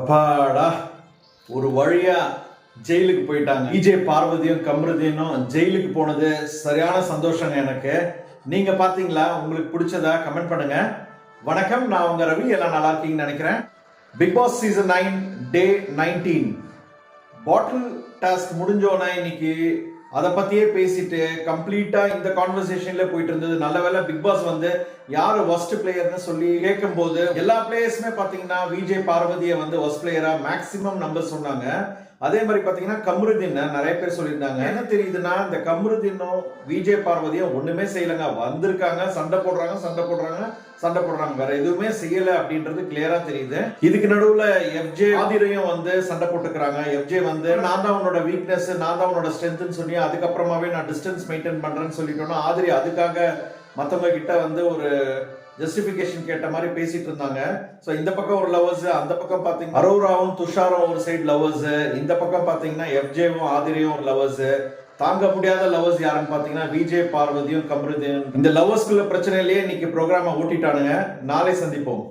அப்பாடா ஒரு வழியா ஜெயிலுக்கு போயிட்டாங்க. விஜய் பார்வதியும் கம்ருதீனும் ஜெயிலுக்கு போனது சரியான சந்தோஷங்க எனக்கு. நீங்க பாத்தீங்களா? உங்களுக்கு பிடிச்சதா? கமெண்ட் பண்ணுங்க. வணக்கம் நான் உங்க ரவி. எல்லாம் நல்லா இருக்கீங்கன்னு நினைக்கிறேன். Bigg Boss season nine day nineteen bottle task முடிஞ்சோன்னா இன்னைக்கு அதை பத்தியே பேசிட்டு கம்ப்ளீட்டா இந்த கான்வர்சேஷன்ல போயிட்டு இருந்தது. நல்ல வேளை பிக் பாஸ் வந்து யாரு ஒஸ்ட் பிளேயர்னு சொல்லி கேட்கும் போது எல்லா பிளேயர்ஸுமே பாத்தீங்கன்னா விஜய் பார்வதியை வந்து ஒஸ்ட் பிளேயரா மேக்சிமம் நம்பர் சொன்னாங்க. அதே மாதிரி பாத்தீங்கன்னா கம்ருதீன் நிறைய பேர் சொல்லியிருந்தாங்க. என்ன தெரியுதுன்னா இந்த கம்ருதீனும் விஜய் பார்வதியும் ஒண்ணுமே செய்யலங்க. வந்திருக்காங்க சண்டை போடுறாங்க சண்டை போடுறாங்க சண்டை போடுறாங்க. வேற எதுவுமே செய்யல அப்படின்றது கிளியரா தெரியுது. இதுக்கு நடுவுல எஃப்ஜே ஆதிரையும் வந்து சண்டை போட்டுக்கிறாங்க. எஃப்ஜே வந்து நான் தான் உன்னோட வீக்னஸ் நான் தான் உன்னோட ஸ்ட்ரென்த்னு சொல்லி அதுக்கப்புறமாவே நான் டிஸ்டன்ஸ் மெயின்டைன் பண்றேன்னு சொல்லிட்டோம்னா ஆதிரி அதுக்காக மற்றவங்க கிட்ட வந்து ஒரு ஜஸ்டிஃபிகேஷன் கேட்ட மாதிரி பேசிட்டு இருந்தாங்க. ஸோ இந்த பக்கம் ஒரு லவர்ஸ் அந்த பக்கம் பார்த்தீங்கன்னா அரோராவும் துஷாரும் ஒரு சைடு லவர்ஸ் இந்த பக்கம் பார்த்தீங்கன்னா எஃப்ஜேவும் ஆதிரியும் ஒரு லவர்ஸ் தாங்க முடியாத லவர்ஸ் யாருன்னு பார்த்தீங்கன்னா விஜய் பார்வதியும் கமருதியும் இந்த லவர்ஸ்குள்ள பிரச்சனையிலேயே இன்னைக்கு ப்ரோக்ராமை ஓட்டிட்டானுங்க. நாளை சந்திப்போம்.